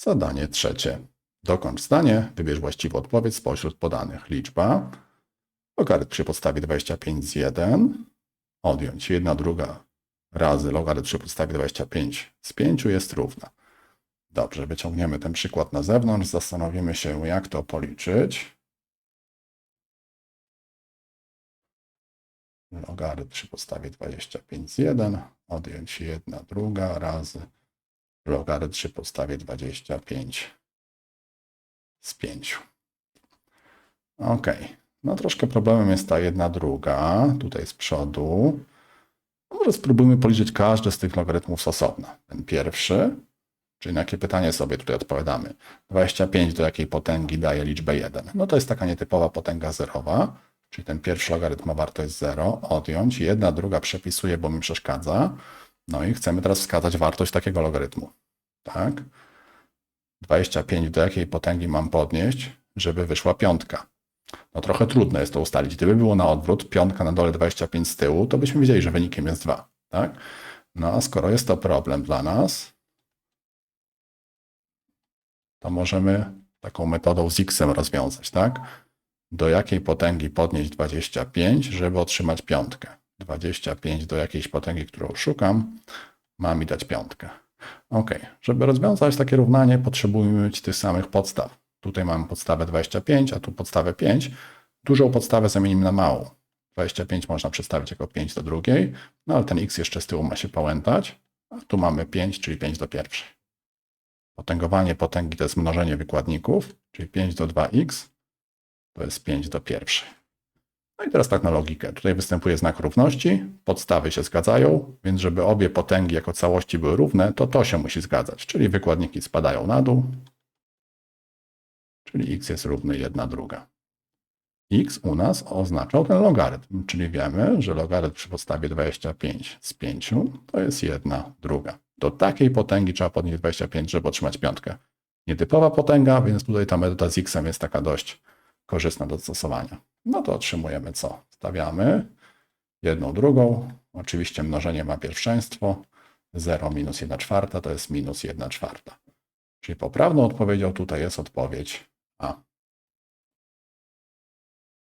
Zadanie trzecie. Dokończ zdanie, wybierz właściwą odpowiedź spośród podanych. Liczba. Logarytm przy podstawie 25 z 1. Odjąć 1 druga razy logarytm przy podstawie 25 z 5 jest równa. Dobrze, wyciągniemy ten przykład na zewnątrz, zastanowimy się, jak to policzyć. Logarytm przy podstawie 25 z 1, odjąć 1 druga razy logarytm przy podstawie 25 z 5. Ok, no troszkę problemem jest ta jedna druga, tutaj z przodu. No Może spróbujmy policzyć każdy z tych logarytmów z osobna. Ten pierwszy, czyli na jakie pytanie sobie tutaj odpowiadamy. 25 do jakiej potęgi daje liczbę 1? No to jest taka nietypowa potęga zerowa, czyli ten pierwszy logarytm ma wartość 0, odjąć, jedna druga przepisuje, bo mi przeszkadza. No i chcemy teraz wskazać wartość takiego logarytmu. Tak? 25 do jakiej potęgi mam podnieść, żeby wyszła piątka? No trochę trudno jest to ustalić. Gdyby było na odwrót, piątka na dole 25 z tyłu, to byśmy wiedzieli, że wynikiem jest 2. Tak? No a skoro jest to problem dla nas, to możemy taką metodą z x rozwiązać, tak? Do jakiej potęgi podnieść 25, żeby otrzymać piątkę? 25 do jakiejś potęgi, którą szukam, ma mi dać piątkę. Ok, żeby rozwiązać takie równanie, potrzebujemy mieć tych samych podstaw. Tutaj mam podstawę 25, a tu podstawę 5. Dużą podstawę zamienimy na małą. 25 można przedstawić jako 5 do drugiej, no ale ten x jeszcze z tyłu ma się pałętać. A tu mamy 5, czyli 5 do pierwszej. Potęgowanie potęgi to jest mnożenie wykładników, czyli 5 do 2x to jest 5 do pierwszej. No i teraz tak na logikę. Tutaj występuje znak równości, podstawy się zgadzają, więc żeby obie potęgi jako całości były równe, to to się musi zgadzać, czyli wykładniki spadają na dół, czyli x jest równy 1 druga. x u nas oznaczał ten logarytm, czyli wiemy, że logarytm przy podstawie 25 z 5 to jest 1 druga. Do takiej potęgi trzeba podnieść 25, żeby otrzymać piątkę. Nietypowa potęga, więc tutaj ta metoda z x jest taka dość korzystna do zastosowania. No to otrzymujemy co? Stawiamy jedną drugą. Oczywiście mnożenie ma pierwszeństwo. 0 minus 1 czwarta to jest minus 1 czwarta. Czyli poprawną odpowiedzią tutaj jest odpowiedź A.